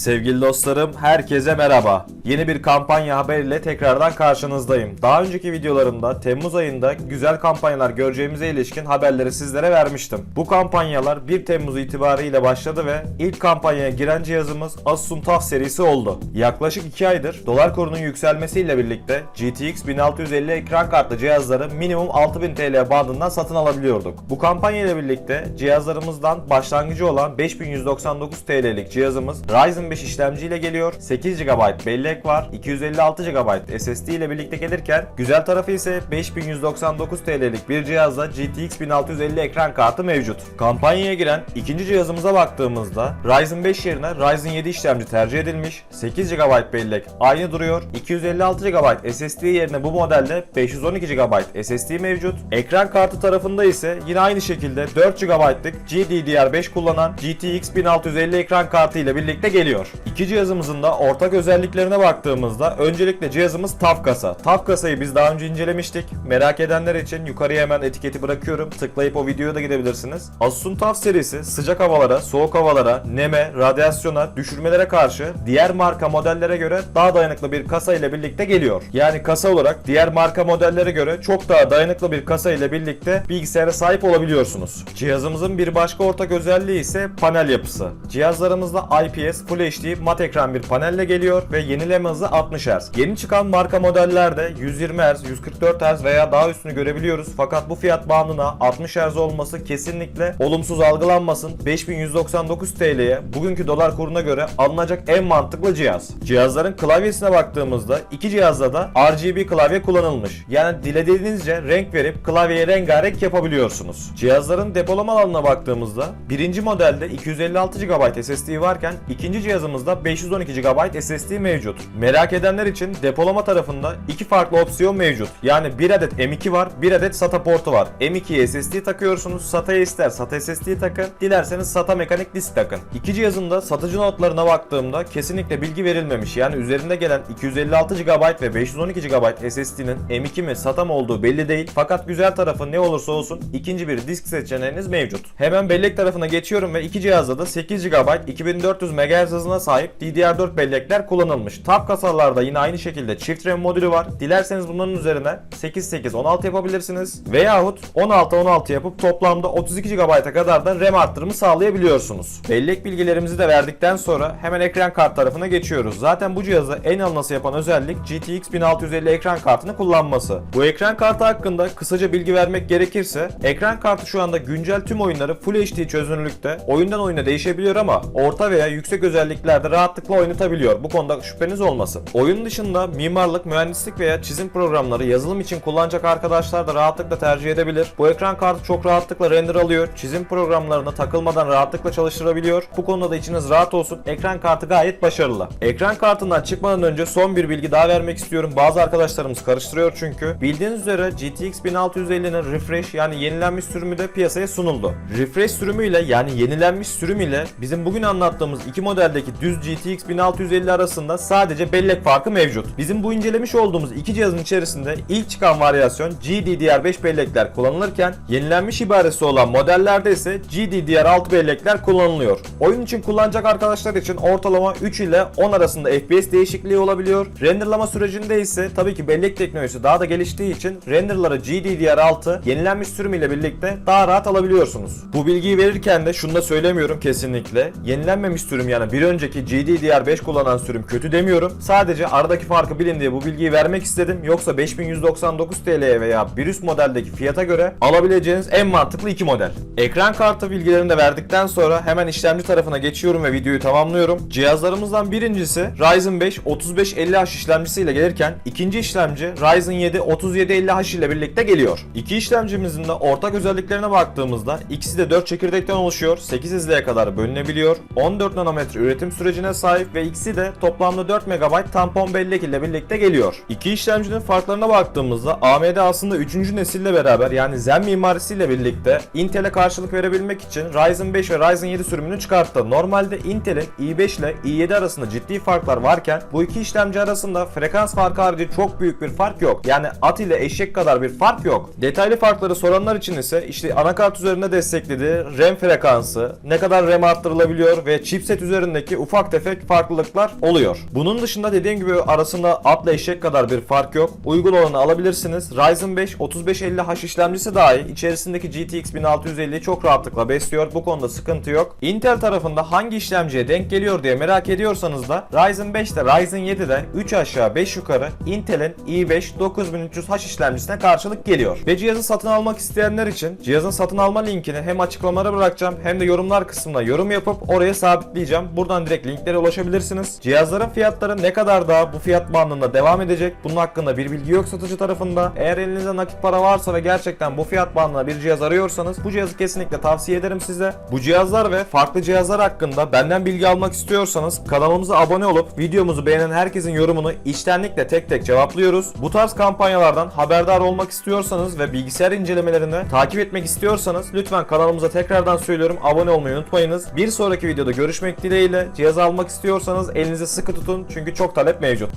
Sevgili dostlarım, herkese merhaba. Yeni bir kampanya haberiyle tekrardan karşınızdayım. Daha önceki videolarımda Temmuz ayında güzel kampanyalar göreceğimize ilişkin haberleri sizlere vermiştim. Bu kampanyalar 1 Temmuz itibariyle başladı ve ilk kampanyaya giren cihazımız Asus'un TUF serisi oldu. Yaklaşık 2 aydır dolar kurunun yükselmesiyle birlikte GTX 1650 ekran kartlı cihazları minimum 6000 TL bandından satın alabiliyorduk. Bu kampanya ile birlikte cihazlarımızdan başlangıcı olan 5199 TL'lik cihazımız Ryzen 5 işlemci ile geliyor. 8 GB bellek var. 256 GB SSD ile birlikte gelirken güzel tarafı ise 5199 TL'lik bir cihazda GTX 1650 ekran kartı mevcut. Kampanyaya giren ikinci cihazımıza baktığımızda Ryzen 5 yerine Ryzen 7 işlemci tercih edilmiş. 8 GB bellek aynı duruyor. 256 GB SSD yerine bu modelde 512 GB SSD mevcut. Ekran kartı tarafında ise yine aynı şekilde 4 GB'lık GDDR5 kullanan GTX 1650 ekran kartı ile birlikte geliyor. İki cihazımızın da ortak özelliklerine baktığımızda öncelikle cihazımız TAF kasa. TAF kasayı biz daha önce incelemiştik. Merak edenler için yukarıya hemen etiketi bırakıyorum. Tıklayıp o videoya da gidebilirsiniz. Asus'un TAF serisi sıcak havalara, soğuk havalara, neme, radyasyona, düşürmelere karşı diğer marka modellere göre daha dayanıklı bir kasa ile birlikte geliyor. Yani kasa olarak diğer marka modellere göre çok daha dayanıklı bir kasa ile birlikte bilgisayara sahip olabiliyorsunuz. Cihazımızın bir başka ortak özelliği ise panel yapısı. Cihazlarımızda IPS Full HD mat ekran bir panelle geliyor ve yenileme hızı 60 Hz. Yeni çıkan marka modellerde 120 Hz, 144 Hz veya daha üstünü görebiliyoruz. Fakat bu fiyat bandına 60 Hz olması kesinlikle olumsuz algılanmasın. 5199 TL'ye bugünkü dolar kuruna göre alınacak en mantıklı cihaz. Cihazların klavyesine baktığımızda iki cihazda da RGB klavye kullanılmış. Yani dilediğinizce renk verip klavyeye rengarenk yapabiliyorsunuz. Cihazların depolama alanına baktığımızda birinci modelde 256 GB SSD varken ikinci cihazımızda 512 GB SSD mevcut. Merak edenler için depolama tarafında iki farklı opsiyon mevcut. Yani bir adet M2 var, bir adet SATA portu var. M2'ye SSD takıyorsunuz, SATA'ya ister SATA SSD takın, dilerseniz SATA mekanik disk takın. İki cihazın da satıcı notlarına baktığımda kesinlikle bilgi verilmemiş. Yani üzerinde gelen 256 GB ve 512 GB SSD'nin M2 mi SATA mı olduğu belli değil. Fakat güzel tarafı ne olursa olsun ikinci bir disk seçeneğiniz mevcut. Hemen bellek tarafına geçiyorum ve iki cihazda da 8 GB 2400 MHz hızına sahip DDR4 bellekler kullanılmış. Tab kasalarda yine aynı şekilde çift RAM modülü var. Dilerseniz bunların üzerine 8-8-16 yapabilirsiniz. Veyahut 16-16 yapıp toplamda 32 GB'a kadar da RAM arttırımı sağlayabiliyorsunuz. Bellek bilgilerimizi de verdikten sonra hemen ekran kart tarafına geçiyoruz. Zaten bu cihazı en alınası yapan özellik GTX 1650 ekran kartını kullanması. Bu ekran kartı hakkında kısaca bilgi vermek gerekirse ekran kartı şu anda güncel tüm oyunları Full HD çözünürlükte oyundan oyuna değişebiliyor ama orta veya yüksek özelliklerde rahatlıkla oynatabiliyor. Bu konuda şüpheniz olmasın. Oyun dışında mimarlık, mühendislik veya çizim programları yazılım için kullanacak arkadaşlar da rahatlıkla tercih edebilir. Bu ekran kartı çok rahatlıkla render alıyor. Çizim programlarına takılmadan rahatlıkla çalıştırabiliyor. Bu konuda da içiniz rahat olsun. Ekran kartı gayet başarılı. Ekran kartından çıkmadan önce son bir bilgi daha vermek istiyorum. Bazı arkadaşlarımız karıştırıyor çünkü. Bildiğiniz üzere GTX 1650'nin refresh yani yenilenmiş sürümü de piyasaya sunuldu. Refresh sürümüyle yani yenilenmiş sürüm ile bizim bugün anlattığımız iki modeldeki düz GTX 1650 arasında sadece bellek farkı mevcut. Bizim bu incelemiş olduğumuz iki cihazın içerisinde ilk çıkan varyasyon GDDR5 bellekler kullanılırken yenilenmiş ibaresi olan modellerde ise GDDR6 bellekler kullanılıyor. Oyun için kullanacak arkadaşlar için ortalama 3 ile 10 arasında FPS değişikliği olabiliyor. Renderlama sürecinde ise tabii ki bellek teknolojisi daha da geliştiği için renderları GDDR6 yenilenmiş sürüm ile birlikte daha rahat alabiliyorsunuz. Bu bilgiyi verirken de şunu da söylemiyorum kesinlikle. Yenilenmemiş sürüm yani bir önceki GDDR5 kullanan sürüm kötü demiyorum. Sadece aradaki farkı bilin diye bu bilgiyi vermek istedim. Yoksa 5199 TL'ye veya bir üst modeldeki fiyata göre alabileceğiniz en mantıklı iki model. Ekran kartı bilgilerini de verdikten sonra hemen işlemci tarafına geçiyorum ve videoyu tamamlıyorum. Cihazlarımızdan birincisi Ryzen 5 3550H işlemcisiyle gelirken ikinci işlemci Ryzen 7 3750H ile birlikte geliyor. İki işlemcimizin de ortak özelliklerine baktığımızda ikisi de 4 çekirdekten oluşuyor. 8 hizliye kadar bölünebiliyor. 14 nanometre üretim sürecine sahip ve ikisi de toplamda 4 MB tampon bellek ile birlikte geliyor. İki işlemcinin farklarına baktığımızda AMD aslında 3. nesille beraber yani Zen mimarisiyle birlikte Intel'e karşılık verebilmek için Ryzen 5 ve Ryzen 7 sürümünü çıkarttı. Normalde Intel'in i5 ile i7 arasında ciddi farklar varken bu iki işlemci arasında frekans farkı harici çok büyük bir fark yok. Yani at ile eşek kadar bir fark yok. Detaylı farkları soranlar için ise işte anakart üzerinde desteklediği RAM frekansı, ne kadar RAM arttırılabiliyor ve chipset üzerindeki arasındaki ufak tefek farklılıklar oluyor. Bunun dışında dediğim gibi arasında atla eşek kadar bir fark yok. Uygun olanı alabilirsiniz. Ryzen 5 3550H işlemcisi dahi içerisindeki GTX 1650'yi çok rahatlıkla besliyor. Bu konuda sıkıntı yok. Intel tarafında hangi işlemciye denk geliyor diye merak ediyorsanız da Ryzen 5'te Ryzen 7'de 3 aşağı 5 yukarı Intel'in i5 9300H işlemcisine karşılık geliyor. Ve cihazı satın almak isteyenler için cihazın satın alma linkini hem açıklamalara bırakacağım hem de yorumlar kısmına yorum yapıp oraya sabitleyeceğim. Buradan direkt linklere ulaşabilirsiniz. Cihazların fiyatları ne kadar daha bu fiyat bandında devam edecek? Bunun hakkında bir bilgi yok satıcı tarafında. Eğer elinizde nakit para varsa ve gerçekten bu fiyat bandına bir cihaz arıyorsanız bu cihazı kesinlikle tavsiye ederim size. Bu cihazlar ve farklı cihazlar hakkında benden bilgi almak istiyorsanız kanalımıza abone olup videomuzu beğenen herkesin yorumunu içtenlikle tek tek cevaplıyoruz. Bu tarz kampanyalardan haberdar olmak istiyorsanız ve bilgisayar incelemelerini takip etmek istiyorsanız lütfen kanalımıza tekrardan söylüyorum abone olmayı unutmayınız. Bir sonraki videoda görüşmek dileğiyle cihaz almak istiyorsanız elinize sıkı tutun çünkü çok talep mevcut.